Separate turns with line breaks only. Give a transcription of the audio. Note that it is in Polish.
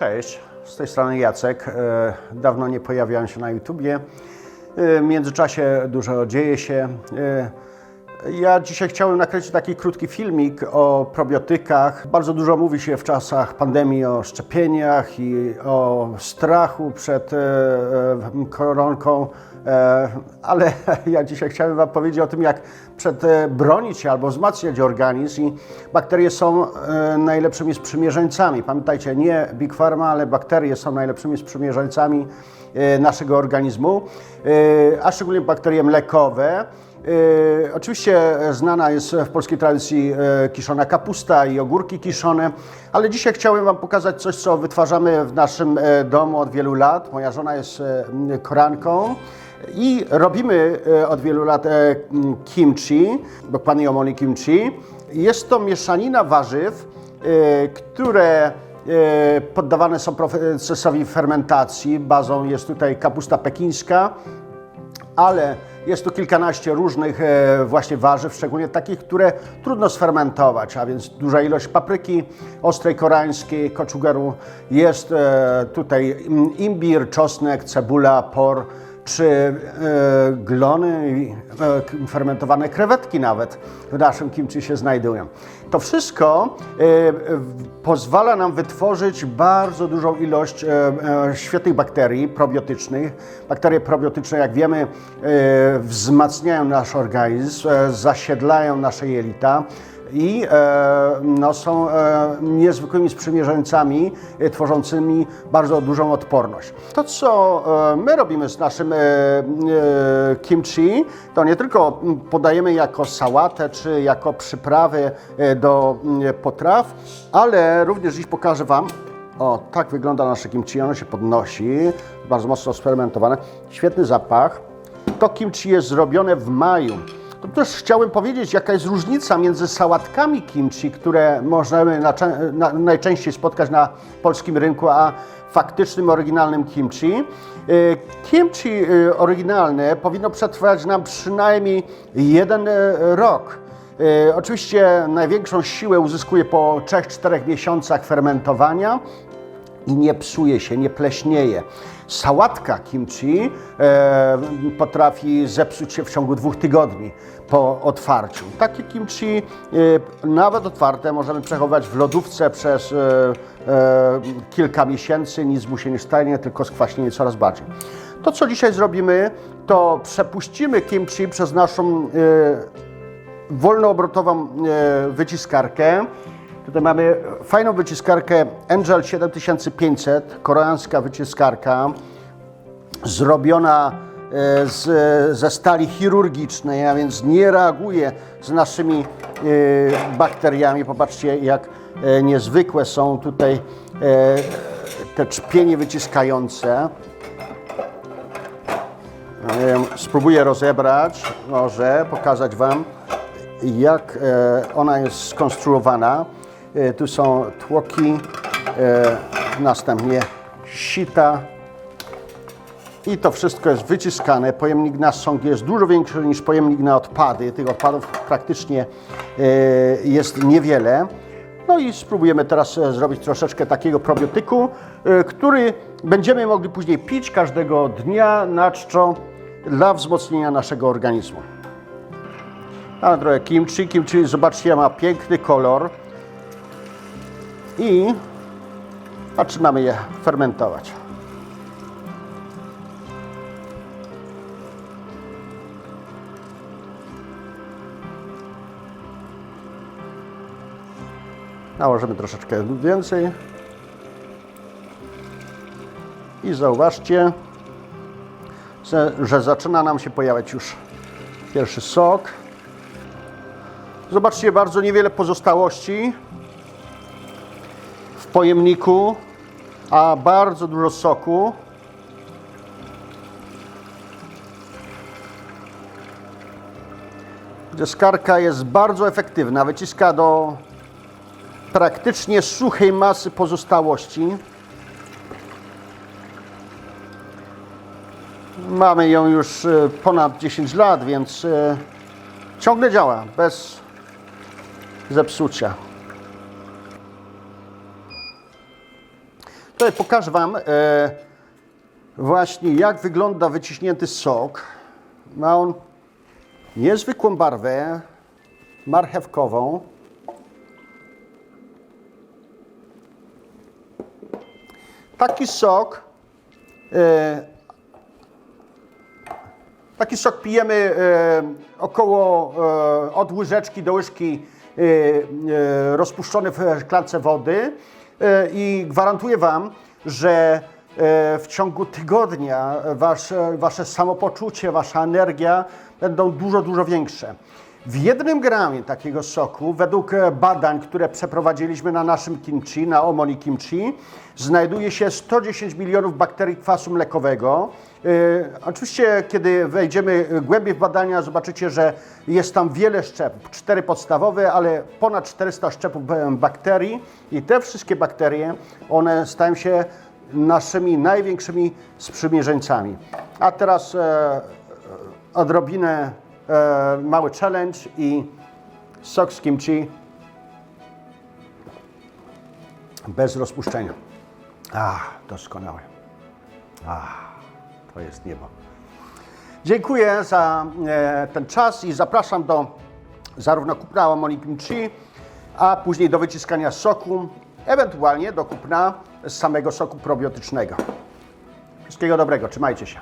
Cześć, z tej strony Jacek. E, Dawno nie pojawiałem się na YouTubie. E, W międzyczasie dużo dzieje się. E, Ja dzisiaj chciałem nakręcić taki krótki filmik o probiotykach. Bardzo dużo mówi się w czasach pandemii o szczepieniach i o strachu przed koronką, ale ja dzisiaj chciałem Wam powiedzieć o tym, jak przed e, bronić się albo wzmacniać organizm i bakterie są e, najlepszymi sprzymierzeńcami. Pamiętajcie, nie Big Pharma, ale bakterie są najlepszymi sprzymierzeńcami e, naszego organizmu, e, a szczególnie bakterie mlekowe. E, Oczywiście znana jest w polskiej tradycji e, kiszona kapusta i ogórki kiszone, ale dzisiaj chciałem Wam pokazać coś, co wytwarzamy w naszym e, domu od wielu lat. Moja żona jest e, koranką i robimy e, od wielu lat e, kimchi, dokładnie omoni kimchi. Jest to mieszanina warzyw, e, które poddawane są procesowi fermentacji. Bazą jest tutaj kapusta pekińska, ale jest tu kilkanaście różnych właśnie warzyw, szczególnie takich, które trudno sfermentować, a więc duża ilość papryki ostrej koreańskiej, koczugaru, jest tutaj imbir, czosnek, cebula, por, czy e, glony, e, fermentowane krewetki nawet w naszym kimchi się znajdują. To wszystko e, pozwala nam wytworzyć bardzo dużą ilość świetnych bakterii probiotycznych. Bakterie probiotyczne, jak wiemy, wzmacniają nasz organizm, zasiedlają nasze jelita i e, no, są e, niezwykłymi sprzymierzeńcami e, tworzącymi bardzo dużą odporność. To, co my robimy z naszym kimchi, to nie tylko podajemy jako sałatę czy jako przyprawy do mm, potraw, ale również dziś pokażę Wam, o, tak wygląda nasze kimchi, ono się podnosi, bardzo mocno sfermentowane, świetny zapach. To kimchi jest zrobione w maju. To też chciałem powiedzieć, jaka jest różnica między sałatkami kimchi, które możemy na, na, najczęściej spotkać na polskim rynku, a faktycznym, oryginalnym kimchi. Y, Kimchi y, oryginalne powinno przetrwać nam przynajmniej jeden y, rok. Oczywiście największą siłę uzyskuje po 3-4 miesiącach fermentowania i nie psuje się, nie pleśnieje. Sałatka kimchi e, potrafi zepsuć się w ciągu dwóch tygodni po otwarciu. Takie kimchi, e, nawet otwarte, możemy przechowywać w lodówce przez e, e, kilka miesięcy, nic mu się nie stanie, tylko skwaśnieje coraz bardziej. To, co dzisiaj zrobimy, to przepuścimy kimchi przez naszą e, wolnoobrotową e, wyciskarkę. Tutaj mamy fajną wyciskarkę Angel 7500, koreańska wyciskarka, zrobiona e, z, ze stali chirurgicznej, a więc nie reaguje z naszymi e, bakteriami. Popatrzcie, jak e, niezwykłe są tutaj te czpienie wyciskające. Spróbuję rozebrać, może pokazać Wam, jak ona jest skonstruowana. E, Tu są tłoki, e, następnie sita i to wszystko jest wyciskane. Pojemnik na sąg jest dużo większy niż pojemnik na odpady. Tych odpadów praktycznie e, jest niewiele. No i spróbujemy teraz zrobić troszeczkę takiego probiotyku, który będziemy mogli później pić każdego dnia na czczo dla wzmocnienia naszego organizmu. A trochę kimchi. Kimchi, zobaczcie, ma piękny kolor. I zaczynamy je fermentować. Nałożymy troszeczkę więcej. I zauważcie, że, zaczyna nam się pojawiać już pierwszy sok. Zobaczcie, bardzo niewiele pozostałości pojemniku, a bardzo dużo soku. Deskarka jest bardzo efektywna, wyciska do praktycznie suchej masy pozostałości. Mamy ją już e, ponad 10 lat, więc e, ciągle działa bez zepsucia. Tutaj pokażę Wam e, właśnie jak wygląda wyciśnięty sok. Ma on niezwykłą barwę marchewkową. Taki sok, e, taki sok pijemy e, około e, od łyżeczki do łyżki e, e, rozpuszczony w szklance wody i gwarantuję Wam, że e, w ciągu tygodnia wasze, wasze samopoczucie, wasza energia będą dużo, dużo większe. W jednym gramie takiego soku, według badań, które przeprowadziliśmy na naszym kimchi, na Omoni Kimchi, znajduje się 110 milionów bakterii kwasu mlekowego. E, oczywiście, kiedy wejdziemy głębiej w badania, zobaczycie, że jest tam wiele szczepów, cztery podstawowe, ale ponad 400 szczepów e, bakterii i te wszystkie bakterie, one stają się naszymi największymi sprzymierzeńcami. A teraz e, odrobinę mały challenge i sok z kimchi bez rozpuszczenia. Ah, doskonałe. Ah, to jest niebo. Dziękuję za e, ten czas i zapraszam do zarówno kupna Omoni Kimchi, a później do wyciskania soku, ewentualnie do kupna samego soku probiotycznego. Wszystkiego dobrego, trzymajcie się.